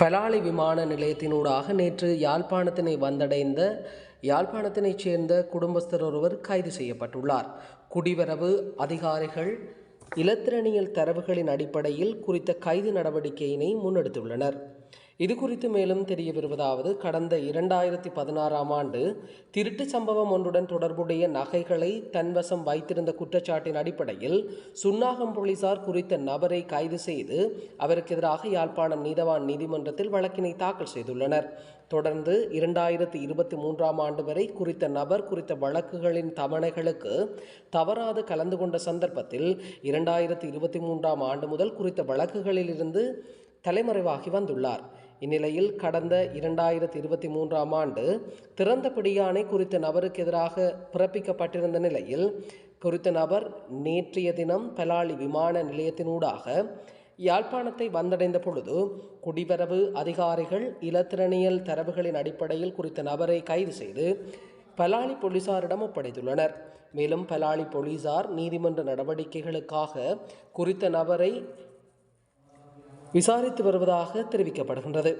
பலாலி விமான நிலையத்தினூடாக நேற்று யாழ்ப்பாணத்தினை வந்தடைந்த யாழ்ப்பாணத்தினைச் சேர்ந்த குடும்பஸ்தர் ஒருவர் கைது செய்யப்பட்டுள்ளார். குடிவரவு அதிகாரிகள் இலத்திரனியல் தரவுகளின் அடிப்படையில் குறித்த கைது நடவடிக்கையினை முன்னெடுத்துள்ளனர். இது குறித்து மேலும் தெரிய வருவதாவது கடந்த இரண்டாயிரத்தி பதினாறாம் ஆண்டு திருட்டு சம்பவம் ஒன்றுடன் தொடர்புடைய நகைகளை தன்வசம் வைத்திருந்த குற்றச்சாட்டின் அடிப்படையில் சுன்னாகம் போலீசார் குறித்த நபரை கைது செய்து அவருக்கு எதிராக யாழ்ப்பாணம் நீதவான் நீதிமன்றத்தில் வழக்கினை தாக்கல் செய்துள்ளனர். தொடர்ந்து இரண்டாயிரத்தி இருபத்தி மூன்றாம் ஆண்டு வரை குறித்த நபர் குறித்த வழக்குகளின் தவணைகளுக்கு தவறாது கலந்து கொண்ட சந்தர்ப்பத்தில் இரண்டாயிரத்தி இருபத்தி மூன்றாம் ஆண்டு முதல் குறித்த வழக்குகளிலிருந்து தலைமறைவாகி வந்துள்ளார். இந்நிலையில் கடந்த இரண்டாயிரத்தி இருபத்தி மூன்றாம் ஆண்டு திறந்த பிடியானை குறித்த நபருக்கு எதிராக பிறப்பிக்கப்பட்டிருந்த நிலையில் குறித்த நபர் நேற்றைய தினம் பலாலி விமான நிலையத்தினூடாக யாழ்ப்பாணத்தை வந்தடைந்த பொழுது குடிவரவு அதிகாரிகள் இலத்திரனியல் தரவுகளின் அடிப்படையில் குறித்த நபரை கைது செய்து பலாலி போலீசாரிடம் ஒப்படைத்துள்ளனர். மேலும் பலாலி போலீசார் நீதிமன்ற நடவடிக்கைகளுக்காக குறித்த நபரை விசாரித்து வருவதாக தெரிவிக்கப்படுகின்றது.